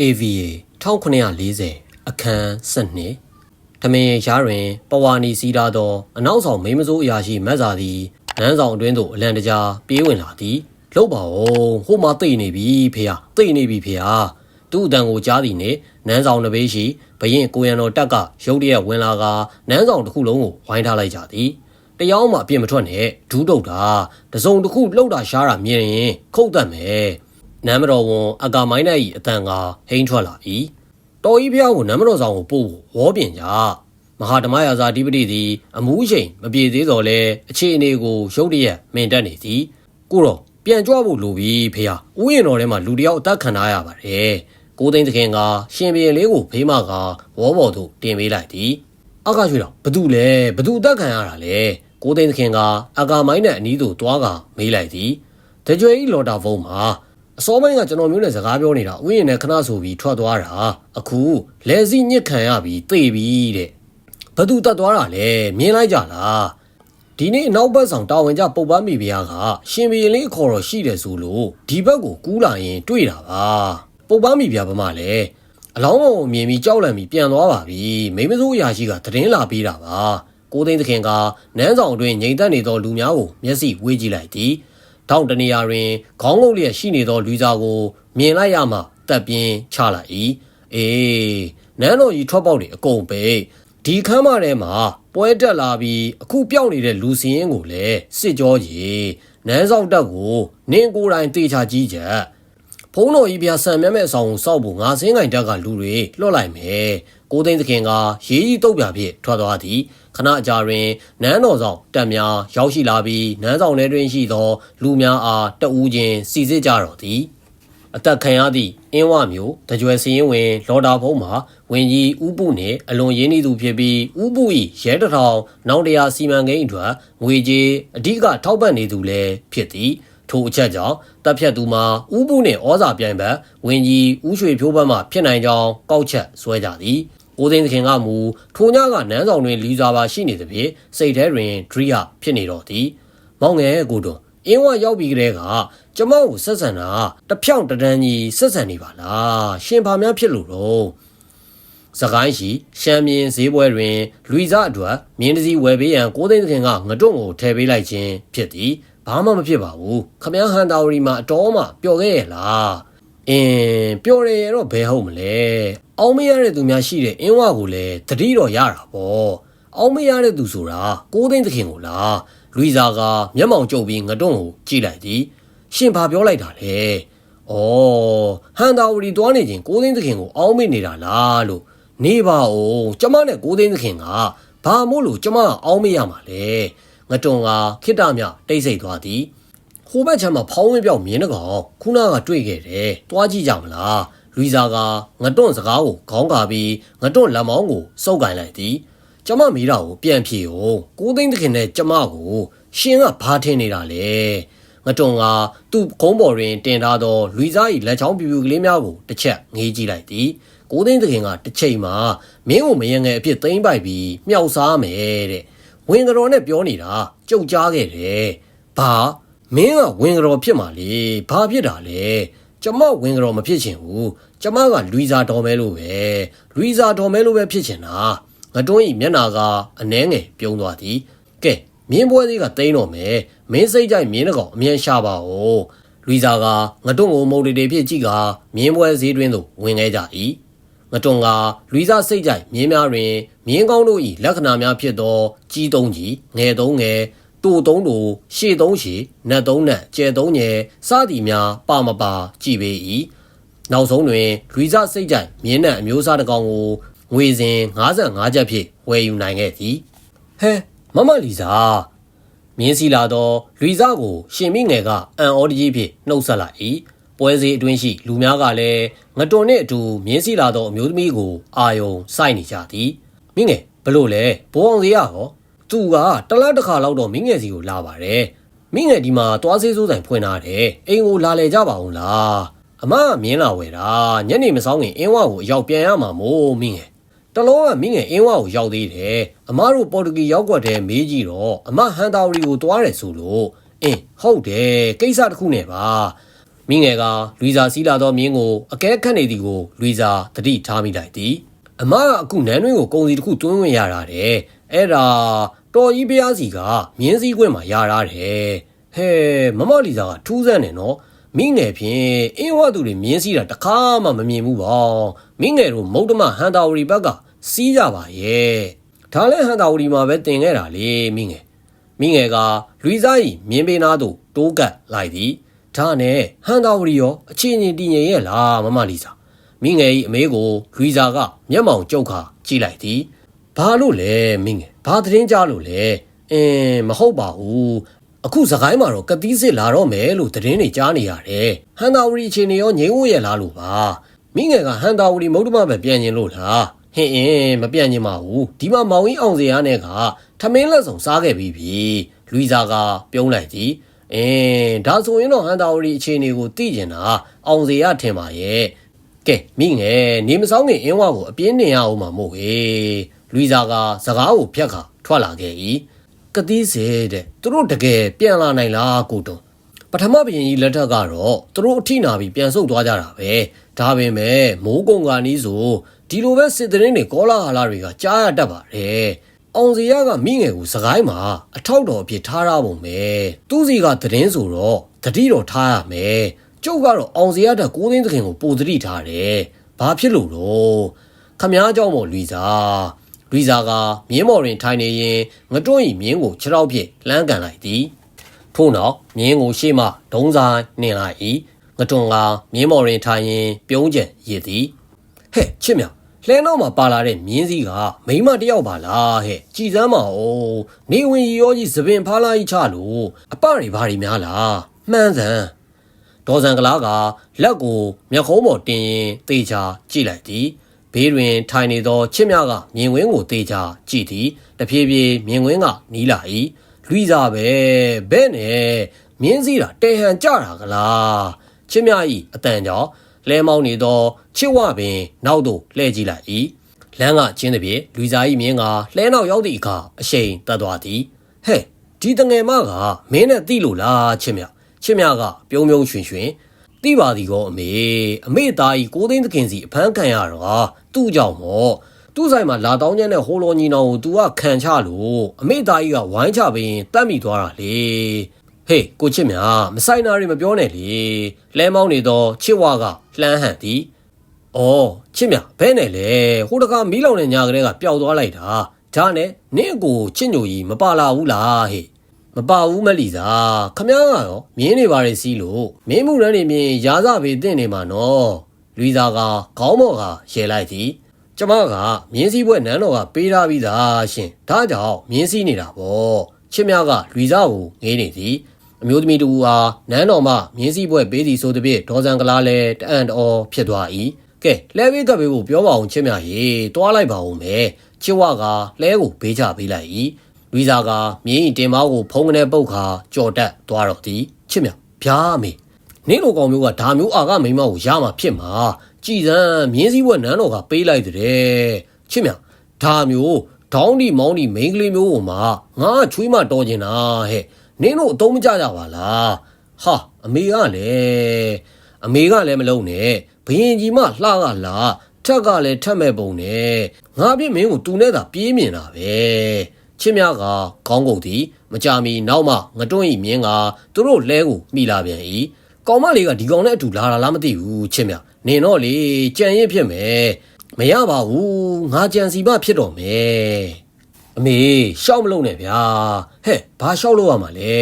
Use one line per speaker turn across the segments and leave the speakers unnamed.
AVA 1940အခန်း12ထမင်းရှားတွင် ပဝါနီစီးထားသော အနောက်ဆောင်မိန်းမစိုးအရာရှိမတ်စာသည်နန်းဆောင်အတွင်းသို့အလံတကြားပြေးဝင်လာသည်လှုပ်ပါဦးဟိုမှာတိတ်နေပြီဖေဟာတိတ်နေပြီဖေဟာသူ့အတန်ကိုကြားသည်နှင့်နန်းဆောင်တစ်ပေးရှိဘရင်ကိုရန်တော်တက်ကရုတ်တရက်ဝင်လာကနန်းဆောင်တစ်ခုလုံးကိုဝိုင်းထားလိုက်ကြသည်တရားမှအပြစ်မထွက်နဲ့ဒူးတုတ်တာတစုံတစ်ခုလှုပ်တာရှားတာမြင်ရင်ခုတ်တတ်မယ် နန်းမတော်ဝန်အကာမိုင်းနဲ့ဤအတန်ကဟိန်းထွက်လာ၏တော်ကြီးဖျားကိုနန်းမတော်ဆောင်ကိုပို့ဖို့ဝေါပြင်ကြမဟာဓမ္မရာဇာဓိပတိသည်အမှုချိန်မပြေသေးတော့လဲအခြေအနေကိုရုတ်တရက်မင်တက်နေသည်ကိုတော့ပြန်ကြွဖို့လိုပြီဖေဟာဥယျာဉ်တော်ထဲမှာလူတယောက်အသက်ခံထားရပါတယ်ကိုသိန်းသခင်ကရှင်ဘီရင်လေးကိုဖေးမကဝေါဘော်သို့တင်ပေးလိုက်သည်အကားရွှေတော်ဘသူလဲဘသူအသက်ခံရတာလဲကိုသိန်းသခင်ကအကာမိုင်းနဲ့အနီးသို့တွားကမေးလိုက်သည်တကြွေဤလော်တာဖုံးမှာ အစောပိုင်းကကျွန်တော်မျိုးနဲ့စကားပြောနေတာဥယျာဉ်နဲ့ခဏဆိုပြီးထွက်သွားတာအခုလဲစီညစ်ခံရပြီးတေပြီတဲ့ဘသူတတ်သွားတာလဲမြင်လိုက်ကြလားဒီနေ့အနောက်ဘက်ဆောင်တာဝန်ကျပုတ်ပန်းမိဖုရားကရှင်ဘီရင်လေးအခေါ်တော်ရှိတယ်ဆိုလို့ဒီဘက်ကိုကူးလာရင်တွေ့တာပါပုတ်ပန်းမိဖုရားဘာမှလဲအလောင်းကိုမြင်ပြီးကြောက်လန့်ပြီးပြန်သွားပါပြီမိမစိုးအရာရှိကသတင်းလာပေးတာပါကိုသိန်းသခင်ကနန်းဆောင်အတွင်းငိမ်သက်နေသောလူများကိုမျက်စိဝေးကြည့်လိုက်သည် ထောင်တနေရာတွင်ခေါင်းငုပ်လျက်ရှိနေသောလူစားကို မြင်လိုက်ရမှတက်ပြင်းချလိုက်၏အေးနန်းတော်ကြီးထွက်ပေါက်တွေအကုန်ပိတ်ဒီခမ်းမထဲမှာပွဲတက်လာပြီးအခုပြောက်နေတဲ့လူစင်းရင်ကိုလည်းစစ်ကြောကြီးနန်းဆောင်တက်ကိုနင်းကိုယ်တိုင်တေချာကြီးချက်ဖုံးတော်ကြီးပြဆန်မြတ်မဲ့အဆောင်ကိုစောက်ဖို့ငါစင်းကင်တက်ကလူတွေလွှတ်လိုက်မယ် ကိုသိန်းသခင်ကရေးကြီးတုတ်ပြဖြင့်ထွက်သွားသည်ခဏအကြာတွင်နန်းတော်ဆောင်တက်များရောက်ရှိလာပြီးနန်းဆောင်ထဲတွင်ရှိသော လူများအားတအူးချင်းစီစစ်ကြတော်သည်အသက်ခံရသည့်အင်းဝမျိုးတကြွယ်စရင်ဝင် လော်တာဖုံးမှာဝင်ကြီးဥပုနှင့်အလွန်ရင်းနှီးသူဖြစ်ပြီးဥပု၏ရဲတထောင်နောက်တရားစီမံကိန်းအတွက်ငွေကြေးအဓိကထောက်ပံ့နေသူလည်းဖြစ်သည်ထိုအချက်ကြောင့်တပ်ဖြတ်သူမှာဥပုနှင့်ဩဇာပြိုင်ဘက်ဝင်ကြီးဥရွှေဖြိုးဘက်မှဖြစ်နိုင်ကြောင်းကောက်ချက်ဆွဲကြသည် ကိုသိန်းသခင်ကမူထိုညကနန်းဆောင်တွင်လီစာပါရှိနေသဖြင့်စိတ်ထဲတွင်ဒရိယဖြစ်နေတော့သည်မောင်ငယ်ကိုတို့အင်းဝရောက်ပြီးကတည်းကကျမကိုဆက်ဆံတာတဖြောင့်တဒန်းကြီးဆက်ဆံနေပါလားရှင်ဘာများဖြစ်လို့တော့စကိုင်းရှိရှမ်းမြင်းဈေးပွဲတွင်လူီစားအတွက်မြင်းတစည်းဝယ်ပေးရန်ကိုသိန်းသခင်ကငတွန့်ကိုထည့်ပေးလိုက်ခြင်းဖြစ်သည်ဘာမှမဖြစ်ပါဘူးခမည်းဟန်တာဝရီမှာအတော်မှပျော်ခဲ့ရဲ့လားအင်းပျော်တယ်တော့ဘယ်ဟုတ်မလဲ အောင်းမရတဲ့သူများရှိတဲ့အင်းဝကိုလည်းတတိတော့ရတာပေါ့အောင်းမရတဲ့သူဆိုတာကိုသိန်းသခင်ကိုလားလူီစာကမျက်မှောင်ကျုပ်ပြီးငတွန့်ကိုကြည့်လိုက်သည်ရှင်ဘာပြောလိုက်တာလဲဩဟန်တာဝရီတွားနေခြင်းကိုသိန်းသခင်ကိုအောင်းမေ့နေတာလားလို့နေပါဦးကျမနဲ့ကိုသိန်းသခင်ကဘာမို့လို့ကျမကအောင်းမေ့ရမှာလဲငတွန့်ကခိတ္တမြတိတ်ဆိတ်သွားသည်ဟိုဘက်ချမ်းမှာဖောင်းဝင်းပြောက်မြင်းတကောင်ခုနကတွေ့ခဲ့တယ်တွားကြည့်ကြမလား လူစာကငတွန့်စကားကိုခေါင်းကာပြီးငတွန့်လက်မောင်းကိုစုပ်ကင်လိုက်သည်ကျမမိတာကိုပြန်ဖြေအောင်ကိုသိန်းသခင်နဲ့ကျမကိုရှင်ကဘာထင်နေတာလဲငတွန်ကသူ့ကုန်းပေါ်တွင်တင်ထားသောလူစား၏လက်ချောင်းပြူပြူကလေးများကိုတစ်ချက်ငေးကြည့်လိုက်သည်ကိုသိန်းသခင်ကတစ်ချိန်မှာမင်းကိုမယံငယ်အဖြစ်သိမ့်ပိုက်ပြီးမြောက်စားမယ်တဲ့ဝင်ကြော်နဲ့ပြောနေတာကြုတ်ကြားခဲ့တယ်ဘာမင်းကဝင်ကြော်ဖြစ်မှာလေဘာဖြစ်တာလဲ ကျမဝင်ကြော်မဖြစ်ချင်ဘူးကျမကလူစားတော်မဲလို့ပဲလူစားတော်မဲလို့ပဲဖြစ်ချင်တာငတွန်းဤမျက်နာကအနှဲငယ်ပြုံးသွားသည်ကဲမြင်းပွဲသေးကတိန်းတော့မယ်မင်းစိတ်ကြိုက်မြင်းတကောင်အမြန်ရှာပါဦးလူစာကငတွန်းကိုမုတ်တေတေဖြစ်ကြည့်ကမြင်းပွဲဈေးတွင်သို့ဝင်ခဲ့ကြ၏ငတွန်းကလူစာစိတ်ကြိုက်မြင်းများတွင်မြင်းကောင်းတို့၏လက္ခဏာများဖြစ်သောကြီးသုံးကြီးငယ်သုံးငယ် တူသုံးတူရှေ့သုံးရှေနတ်သုံးနတ်ကျဲသုံးညဲစသည်များပါမပါကြည်ပေ၏နောက်ဆုံးတွင်လူစာစိတ်ကြိုက်မြင်းနတ်အမျိုးအစားတစ်ကောင်ကိုငွေစဉ်55ကျပ်ဖြင့်ဝယ်ယူနိုင်ခဲ့သည်ဟဲမမလီစာမြင်းစီလာသောလူစာကိုရှင်မိငယ်ကအံဩတကြီးဖြင့်နှုတ်ဆက်လိုက်၏ပွဲစည်းအတွင်းရှိလူများကလည်းငတွန်နှင့်အတူမြင်းစီလာသောအမျိုးသမီးကိုအာယုံစိုက်နေကြသည်မိငယ်ဘလို့လဲဘိုးအောင်စရာဟော သူကတလားတစ်ခါလောက်တော့မိငယ်စီကိုလာပါတယ်မိငယ်ဒီမှာသွားစေးစိုးဆိုင်ဖွင့်ထားတယ်အိမ်ကိုလာလေကြပါအောင်လားအမကမြင်းလာဝယ်တာညနေမဆောင်ခင်အင်းဝကိုအရောက်ပြန်ရမှာမို့မိငယ်တလုံးကမိငယ်အင်းဝကိုရောက်သေးတယ်အမတို့ပေါ်တူဂီရောက်ွက်တဲ့မေးကြည့်တော့အမဟန်တာဝရီကိုတွားတယ်ဆိုလို့အင်းဟုတ်တယ်ကိစ္စတစ်ခုနဲ့ပါမိငယ်ကလူစာစီးလာသောမြင်းကိုအကဲခတ်နေသည်ကိုလူစာတတိထားမိလိုက်သည်အမကအခုနန်းတွင်းကိုကုံစီတစ်ခုတွင်းဝင်ရတာတဲ့အဲ့ဒါ တော်ကြီးဖျားစီကမြင်းစည်းခွင့်မှာရတာတဲ့ဟဲမမလီစာကထူးဆန်းတယ်နော်မိငယ်ဖြင့်အင်းဝသူတွေမြင်းစည်းတာတခါမှမမြင်ဘူးပါမိငယ်တို့မုတ်တမဟန်တာဝရီဘက်ကစီးကြပါရဲ့ဒါလည်းဟန်တာဝရီမှာပဲတင်ခဲ့တာလေမိငယ်မိငယ်ကလူစားဤမြင်းပေးနာသို့တိုးကပ်လိုက်သည်ဒါနဲ့ဟန်တာဝရီရောအချင်းချင်းတည်ငြိမ်ရဲ့လားမမလီစာမိငယ်ဤအမေကိုလူစားကမျက်မှောင်ကျုပ်ခါကြည့်လိုက်သည်ဘာလို့လဲမိငယ် ဘာသတင်းကြလို့လဲအင်းမဟုတ်ပါဘူးအခုစကိုင်းမှာတော့ကတိစစ်လာတော့မယ်လို့သတင်းတွေကြားနေရတယ်ဟန်တာဝရီအချင်းနေရောငြိမ်ဝှရဲ့လားလို့ပါမိငယ်ကဟန်တာဝရီမုတ်တမပဲပြန်ကျင်လို့လားဟင်းအင်းမပြန်ကျင်ပါဘူးဒီမှာမောင်ကြီးအောင်စရာနဲ့ကထမင်းလက်ဆောင်စားခဲ့ပြီးပြီလူစာကပြုံးလိုက်သည်အင်းဒါဆိုရင်တော့ဟန်တာဝရီအခြေအနေကိုသိကျင်တာအောင်စရာထင်ပါရဲ့ကဲမိငယ်နေမဆောင်ခင်အင်းဝါကိုအပြင်းနေရအောင်မှာမို့ဟေး လူစာကစကားကိုဖြတ်ခါထွက်လာခဲ့၏ကတိစေတဲ့သူတို့တကယ်ပြန်လာနိုင်လားကိုတုံပထမဘရင်ကြီးလက်ထက်ကတော့သူတို့အထိနာပြီးပြန်ဆုတ်သွားကြတာပဲဒါပေမဲ့မိုးကုံကနီးဆိုဒီလိုပဲစစ်သတင်းတွေကောလာဟာလာတွေကကြားရတတ်ပါတယ်အောင်စီရကမိငယ်ကိုစကိုင်းမှာအထောက်တော်အဖြစ်ထားရပုံပဲသူ့စီကသတင်းဆိုတော့တတိတော်ထားရမယ်ကျုပ်ကတော့အောင်စီရတဲ့ကိုသိန်းသခင်ကိုပိုတတိထားတယ်ဘာဖြစ်လို့တော့ခမားเจ้าမော်လူစား လူစားကမြင်းမော်တွင်ထိုင်နေရင်ငတွန်းဤမြင်းကိုခြေထောက်ဖြင့်လမ်းကန်လိုက်သည်ထို့နောက်မြင်းကိုရှေ့မှဒုံးဆိုင်နှင်လိုက်၏ငတွန်းကမြင်းမော်တွင်ထိုင်ရင်ပြုံးကျန်ရည်သည်ဟဲ့ချစ်မြလှဲတော့မှာပါလာတဲ့မြင်းစည်းကမိမတယောက်ပါလားဟဲ့ကြည်စမ်းပါဦးနေဝင်ရီရောကြီးသပင်ဖားလာကြီးချလို့အပတွေဘာတွေများလားမှန်းစမ်းဒေါ်စံကလားကလက်ကိုမျက်ခုံးပေါ်တင်ရင်တေချာကြည့်လိုက်သည် ဘေးတွင်ထိုင်နေသောချစ်မြကမြင်ကွင်းကိုတေချာကြည့်သည်တဖြည်းဖြည်းမြင်ကွင်းကနီးလာ၏လူစားပဲဘဲ့နဲ့မြင်းစည်းတာတဲဟန်ကြတာကလားချစ်မြဤအတန်ကြောင့်လဲမောင်းနေသောချစ်ဝပင် နောက်သို့လှည့်ကြည့်လိုက်၏လမ်းကချင်းသည်ဖြင့်လူစားဤမြင်းကလှဲနောက်ရောက်သည့်အခါအရှိန်တက်သွားသည်ဟဲ့ဒီတငယ်မကမင်းနဲ့တိလို့လားချစ်မြချစ်မြကပြုံးပြုံးရွှင်ရွှင်တိပါသည်ကောအမေအမေသားဤကိုသိန်းသခင်စီအဖမ်းခံရတော့ သူ့ကြောင့်မော့သူ့ဆိုင်မှာလာတောင်းကျန်းတဲ့ဟိုလိုညီနောင်ကို तू ကခံချလို့အမေသားကြီးကဝိုင်းချပင်တတ်မိသွားတာလေဟေးကိုချစ်မြမဆိုင်နာတွေမပြောနဲ့လေလဲမောင်းနေတော့ချစ်ဝါကလှမ်းဟန်သည်အော်ချစ်မြဘဲနဲ့လေဟိုတကမီးလောင်တဲ့ညာကလေးကပျောက်သွားလိုက်တာဒါနဲ့နင့်အကိုချစ်ညိုကြီးမပါလာဘူးလားဟေးမပါဘူးမလီစာခမားကရောမြင်းနေပါလေစီးလို့မင်းမှုရန်နေမြင်ရာဇပေတင့်နေမှာနော် လူစာကခေါင်းမော်ကရဲလိုက်သည်ကျမကမြင်းစည်းပွဲနန်းတော်ကပေးထားပြီးသားရှင်ဒါကြောင့်မြင်းစည်းနေတာပေါ့ချစ်မြကလူစားကိုငေးနေသည်အမျိုးသမီးတူအားနန်းတော်မှမြင်းစည်းပွဲပေးစီဆိုသည်ဖြင့်ဒေါ်စံကလားလဲတအံ့တော်ဖြစ်သွား၏ကဲလဲပေးကပ်ပေးဖို့ပြောပါအောင်ချစ်မြရေတွားလိုက်ပါဦးမယ်ချစ်ဝကလဲကိုဘေးချပေးလိုက်၏လူစားကမြင်းဤတင်မောက်ကိုဖုံးကနေပုတ်ခါကြော်တက်သွားတော့သည်ချစ်မြဗျာမေ နင်းလိုကောင်မျိုးကဒါမျိုးအာကမိမကိုရမှာဖြစ်မှာကြည်စမ်းမြင်းစည်းဘွက်နန်းတော်ကပေးလိုက်တဲ့ချစ်မြဒါမျိုးဒေါင်းဒီမောင်းဒီမိန်းကလေးမျိုးကိုမှငါချွေးမတော်ကျင်တာဟဲ့နင်းတို့အတုံးမကြကြပါလားဟာအမေကလည်းအမေကလည်းမလုံးနဲ့ဘရင်ကြီးမလှကလာထက်ကလည်းထက်မဲ့ပုံနဲ့ငါပြစ်မင်းကိုတူနဲ့သာပြေးမြင်တာပဲချစ်မြကခေါင်းကုန်သည်မကြမီနောက်မှငတွန်းဤမြင်းကသူတို့လဲကိုမိလာပြန်၏ ကောင်မလေးကဒီကောင်နဲ့အတူလာတာလားမသိဘူးချစ်မြနင်တော့လေကြံရင်ဖြစ်မယ်မရပါဘူးငါကြံစီမဖြစ်တော့မယ်အမေရှောက်မလုပ်နဲ့ဗျာဟဲ့ဘာရှောက်လို့ရမှာလဲ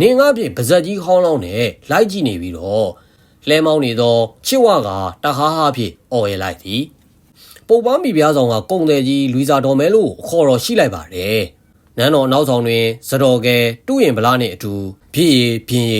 နင်ငါပြင်ပါဇက်ကြီးခေါင်းလောင်းနဲ့လိုက်ကြည့်နေပြီးတော့လဲမောင်းနေသောချစ်ဝကတဟားဟားဖြင့်អော်ရလိုက်သည်ပုပ်ပန်းမိပြားဆောင်ကကုံတယ်ကြီးလူစာတော်မဲလို့ခေါ်တော်ရှိလိုက်ပါတယ် နန်းတော်နောက်ဆောင်တွင်စတော်ကဲတူရင်ဗလားနှင့်အတူဖြစ်ရပြင်းရ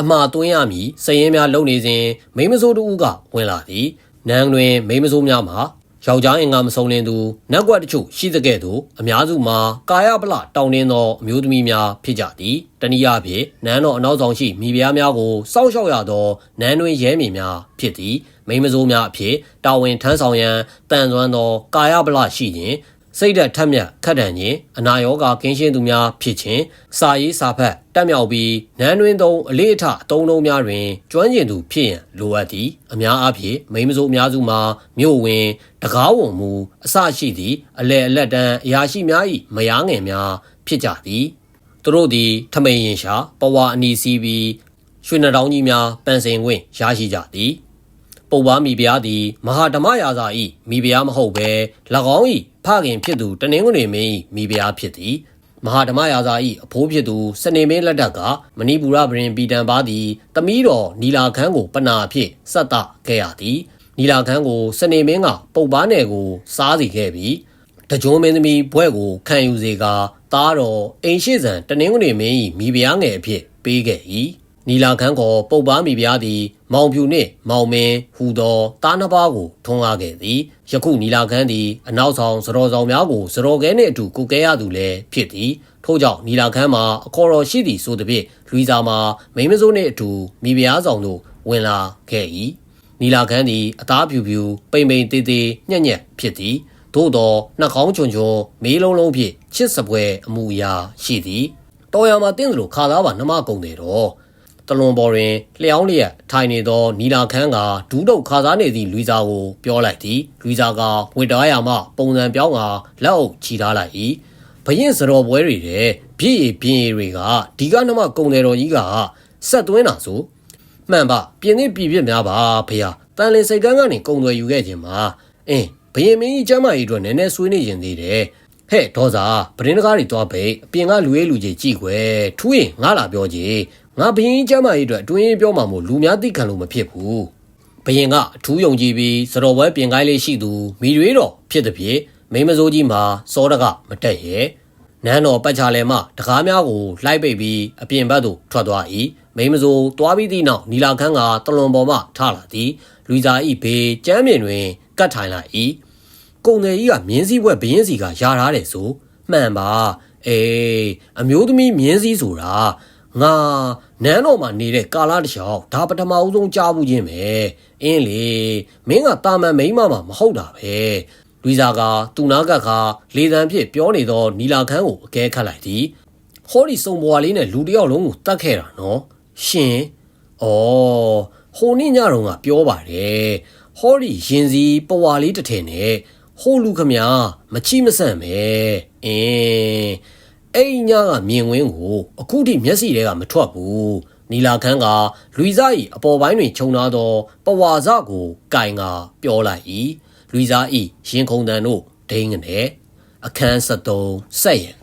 အမှားသွင်းရမည်စရင်များလုံနေစဉ်မိမစိုးတူကဝင်လာသည်နန်းတွင်မိမစိုးများမှာယောက်ျားအင်္ဂါမစုံလင်သူနက်ကွက်တချို့ရှိသကဲ့သို့အများစုမှာကာယပလတောင်းတင်းသောအမျိုးသမီးများဖြစ်ကြသည်တနည်းအားဖြင့်နန်းတော်အနောက်ဆောင်ရှိမိဖုရားများကိုစောင့်ရှောက်ရသောနန်းတွင်ရဲမည်များဖြစ်သည်မိမစိုးများအဖြစ်တာဝန်ထမ်းဆောင်ရန်တန်ဆွမ်းသောကာယပလရှိရင် စိတ်ဓာတ်ထက်မြက်ခတ်တန်ခြင်းအနာရောဂါကင်းရှင်းသူများဖြစ်ခြင်းစာရေးစာဖတ်တက်မြောက်ပြီးနန်းတွင်သုံးအလေးအထအသုံးလုံးများတွင်ကျွမ်းကျင်သူဖြစ်ရန်လိုအပ်သည်အများအားဖြင့်မိန်းမစိုးအများစုမှာမြို့ဝင်တကားဝန်မူအစရှိသည့်အလဲအလက်တန်းအရာရှိများ၏မယားငယ်များဖြစ်ကြသည်သူတို့သည်ထမိန်ရင်ရှာပဝါအနီစီးပြီးရွှေနှောင်းကြီးများပန်စင်ခွင့်ရရှိကြသည်ပုပ်ပါမိဖုရားသည်မဟာဓမ္မရာဇာဤမိဖုရားမဟုတ်ဘဲ၎င်းဤ ဖခင်ဖြစ်သူတနင်္ဂနွေမင်းဤမိဖုရားဖြစ်သည်မဟာဓမ္မရာဇာဤအဖိုးဖြစ်သူစနေမင်းလက်ထက်ကမဏိပူရပရင်ပီတံပါသည်တမီးတော်နီလာခန်းကိုပနာအဖြစ်ဆက်တခဲ့ရသည်နီလာခန်းကိုစနေမင်းကပုပ်ပါနယ်ကိုစားစီခဲ့ပြီးတကြုံမင်းသမီးဘွဲ့ကိုခံယူစေကာသားတော်အိမ်ရှိစံတနင်္ဂနွေမင်းဤမိဖုရားငယ်အဖြစ်ပေးခဲ့၏ နီလာခန်းကိုပုပ်ပါမိဖုရားသည် မောင်ဖြူနှင့်မောင်မင်းဟူသောတားနှစ်ပါးကိုထွန်းကားခဲ့သည်ယခုနီလာခန်းသည်အနောက်ဆောင်စတော်ဆောင်များကိုစတော်ကဲနှင့်အတူကုကဲရသူလည်းဖြစ်သည်ထို့ကြောင့်နီလာခန်းမှာအခေါ်တော်ရှိသည်ဆိုသည်ဖြင့်လူီစာမှာမိန်းမစိုးနှင့်အတူမိဖုရားဆောင်တို့ဝင်လာခဲ့၏နီလာခန်းသည်အသားဖြူဖြူပိန်ပိန်သေးသေးညံ့ညက်ဖြစ်သည်သို့သောနှာခေါင်းချွန်ချွန်မေးလုံးလုံးဖြင့်ချစ်စပွဲအမူအရာရှိသည်တော်ရမှာတင်းသလိုခါသားပါနှမကုံတယ်တော့ တလွန်ပေါ်တွင်လျှောင်းလျက်ထိုင်နေသော နီလာခန်းကဒူးတုတ်ခါစားနေသည့်လူစာကိုပြောလိုက်သည်လူစာကဝေတားရမှပုံစံပြောင်းကလက်အုပ်ချီထားလိုက်၏ဘရင်စတော်ပွဲတွေတဲ့ပြည့်ရပြင်းရတွေကဒီကနမကုံတယ်တော်ကြီးကဆက်သွင်းတာဆိုမှန်ပါပြင်းသည့်ပြည်ပြစ်များပါဖေဟာတန်လင်စိတ်ကန်းကနေကုံွယ်ယူခဲ့ခြင်းမှာအင်းဘရင်မင်းကြီးကျမ်းမာကြီးအတွက်နည်းနည်းဆွေးနေခြင်းသေးတယ်ဟဲ့ဒေါ်စာပရင်တကားတွေတွားပိတ်အပြင်ကလူရေးလူကြီးကြည့်ခွဲထူးရင်ငါလာပြောကြည့် ငါဘရင်ကျမ်းမာရေးအတွက်အတွင်းပြောမှမို့လူများသိခံလို့မဖြစ်ဘူးဘရင်ကအထူးယုံကြည်ပြီးစတော်ပွဲပြင်ကိုင်းလေးရှိသူမိရွေးတော်ဖြစ်သည်ဖြင့်မိမစိုးကြီးမှာစောတကမတက်ရဲ့နန်းတော်ပတ်ချလဲမှတကားများကိုလှိုက်ပိတ်ပြီးအပြင်ဘက်သို့ထွက်သွား၏မိမစိုးတွားပြီးသည့်နောက်နီလာခန်းကတလွန်ပေါ်မှထလာသည်လူစာဤဘေးကျမ်းပြင်တွင်ကတ်ထိုင်လာ၏ကုံတယ်ကြီးကမြင်းစည်းဘွက်ဘရင်စီကယာထားတယ်ဆိုမှန်ပါအေးအမျိုးသမီးမြင်းစည်းဆိုတာ ငါနန်းတော်မှာနေတဲ့ကာလာတစ်လျှောက်ဒါပထမဦးဆုံးကြားဘူးခြင်းပဲအင်းလေမင်းကတာမန်မိန်းမမှာမဟုတ်တာပဲလူစားကသူနာကကလေတံဖြစ်ပြောနေသောနီလာခန်းကိုအကဲခတ်လိုက်သည်ဟောဒီစုံဘွားလေးနဲ့လူတစ်ယောက်လုံးကိုတတ်ခဲ့တာနော်ရှင်ဩဟိုနေ့ညတော့ကပြောပါတယ်ဟောဒီရင်စီပဝါလေးတစ်ထည်နဲ့ဟိုလူခမမချိမဆန့်ပဲအင်း အဲ့ညကမြင်ကွင်းကိုအခုထိမျက်စိတွေကမထွက်ဘူးနီလာခန်းကလူဇာ၏အပေါ်ပိုင်းတွင်ခြုံထားသောပဝါဇကိုကင်ကပြောလိုက်၏လူဇာ၏ရင်ခုန်တန်တို့ဒိန်းကနေအခန်း73ဆက်ရန်